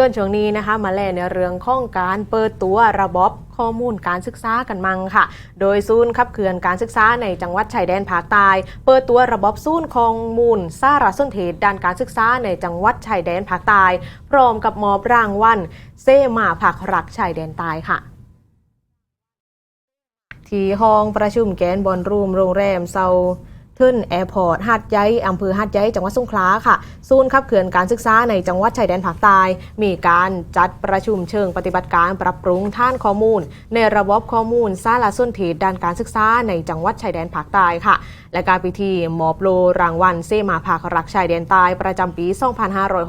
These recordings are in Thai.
ส่วนช่วงนี้นะคะมาแลในเรื่องข้องการเปิดตัวระบบข้อมูลการศึกษากันมังค่ะ โดยศูนย์ขับเคลื่อนการศึกษาในจังหวัดชายแดนภาคใต้เปิดตัวระบบศูนย์ข้อมูลสารสนเทศด้านการศึกษาในจังหวัดชายแดนภาคใต้พร้อมกับมอบรางวัลเซมาผักรักชายแดนใต้ค่ะที่ห้องประชุมแกนบอลรูมโรงแรมเซา ทึ่นแอร์พอร์ตหาดใยอำเภอหาดใยจังหวัดสงขลาค่ะ ศูนย์ขับเคลื่อนการศึกษาในจังหวัดชายแดนภาคใต้มีการจัดประชุมเชิงปฏิบัติการปรับปรุงท่านข้อมูล ในระบบข้อมูลสารสนเทศด้านการศึกษาในจังหวัดชายแดนภาคใต้ค่ะ และการพิธีมอบโลรางวัลเซมาภาครักชายแดนใต้ประจำปี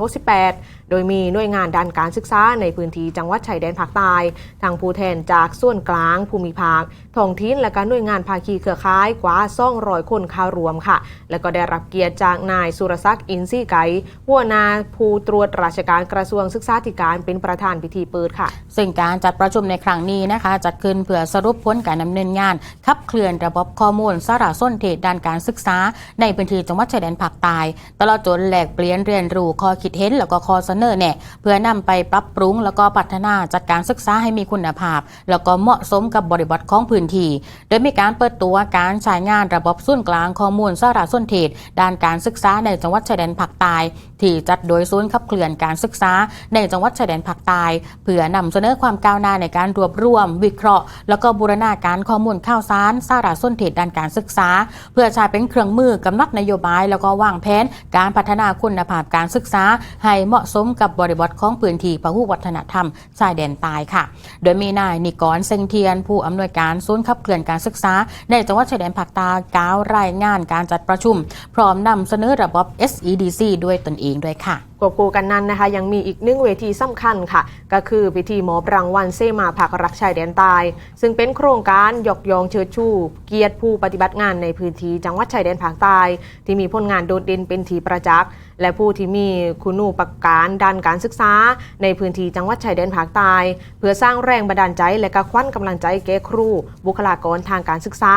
2568 โดยมีหน่วยงานด้านการศึกษาในพื้นที่จังหวัดชายแดนภาคใต้ทางผู้แทนจากส่วนกลางภูมิภาคท้องถิ่นและก็หน่วยงานภาคีเครือข่ายกว่า200คนเข้ารววมค่ะ และก็ได้รับเกียรติจากนายสุรศักดิ์อินทรีไกรหัวหนาผู้ตรวจราชการกระทรวงศึกษาธิการเป็นประธานพิธีเปิดค่ะ ซึ่งการจัดประชุมในครั้งนี้นะคะ จัดขึ้นเพื่อสรุปผลการดำเนินงาน ขับเคลื่อนระบบข้อมูลสารสนเทศด้านการศึกษา ในพื้นที่จังหวัดชายแดนภาคใต้ตลอดจนแหลกเปลี่ยนเรียนรู้ข้อคิดเห็นแล้วก็ข้อเสนอแนะเพื่อนำไปปรับปรุงแล้วก็พัฒนาจัดการศึกษาให้มีคุณภาพ แล้วก็เหมาะสมกับบริบทของพื้นที่ โดยมีการเปิดตัวการใช้งานระบบศูนกลางข้อมูลสารสนเทศด้านการศึกษาในจังหวัดชายแดนภาคใต้ที่จัดโดยศูนย์ขับเคลื่อนการศึกษาในจังหวัดชายแดนภาคใต้เพื่อนำเสนอความก้าวหน้าในการรวบรวม วิเคราะห์ แล้วก็บูรณาการข้อมูลข่าวสารสารสนเทศด้านการศึกษา เพื่อใช้เป็นเครื่องมือกำหนดนโยบาย แล้วก็วางแผนการพัฒนาคุณภาพการศึกษา ให้เหมาะสมกับบริบทของพื้นที่พหุวัฒนธรรมชายแดนใต้ค่ะ โดยมีนายนิกรเซงเทียน ผู้อำนวยการศูนย์ขับเคลื่อนการศึกษา ในจังหวัดชายแดนภาคใต้กล่าวรายงานการจัดประชุม พร้อมนำเสนอระบบ SEDC ด้วยตนเองด้วยค่ะ ควบคู่กันนั้นนะคะ ยังมีอีกหนึ่งเวทีสำคัญค่ะ ก็คือพิธีมอบรางวัลเซมาผักรักชายแดนใต้ซึ่งเป็นโครงการยกยองเชิดชูเกียรติผู้ปฏิบัติงานในพื้นที่จังหวัดชายแดนภาคใต้ที่มีผลงานโดดเด่นเป็นทีประจักษ์และผู้ที่มีคุณูปการด้านการศึกษา ในพื้นที่จังหวัดชายแดนภาคใต้เพื่อสร้างแรงบันดาลใจและก็ควันกำลังใจแก่ครู บุคลากรทางการศึกษา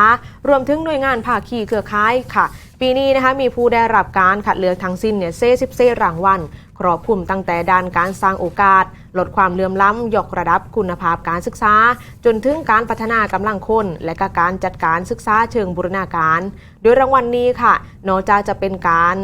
รวมถึงหน่วยงานภาคีเครือข่ายค่ะปีนี้นะคะมีผู้ได้รับการคัดเลือกทั้งสิ้นเนี่ยเซ่สิบเซ่รางวัลครอบคลุมตั้งแต่ด้านการสร้างโอกาส ลดความเหลื่อมล้ำยกระดับคุณภาพการศึกษา จนถึงการพัฒนากำลังคน และก็การจัดการศึกษาเชิงบูรณาการ โดยรางวัลนนี้ค่ะนอกจากจะเป็นการ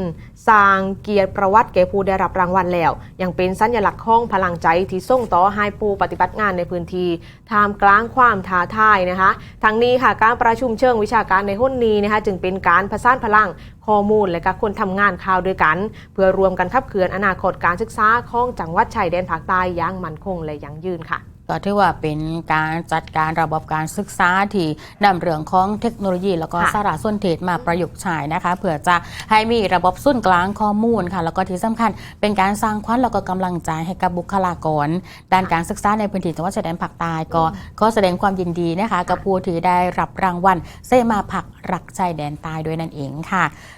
สร้างเกียรติประวัติแก่ผู้ได้รับรางวัลแล้ว ยังเป็นสัญลักษณ์ของพลังใจที่ส่งต่อให้ผู้ปฏิบัติงานในพื้นที่ท่ามกลางความท้าทายนะคะทั้งนี้ค่ะการประชุมเชิงวิชาการในหุ้นนี้นะคะจึงเป็นการผสานพลังข้อมูลและก็คนทำงานข่าวด้วยกัน เพื่อรวมกันขับเคลื่อนอนาคตการศึกษาของจังหวัดชายแดนภาคใต้อย่างมั่นคงและยั่งยืนค่ะก็ถือว่าเป็นการจัดการระบบการศึกษาที่นำเรื่องของเทคโนโลยี แล้วก็ค่ะสารสนเทศมาประยุกต์ใช้นะคะเพื่อจะให้มีระบบศูนย์กลางข้อมูลค่ะ แล้วก็ที่สำคัญเป็นการสร้างขวัญแล้วก็กำลังใจให้กับบุคลากร ด้านการศึกษาในพื้นที่จังหวัดชายแดนภาคใต้ก็ขอแสดงความยินดีนะคะกับผู้ที่ได้รับรางวัลเซมาผักรักใจแดนใต้ด้วยนั่นเองค่ะ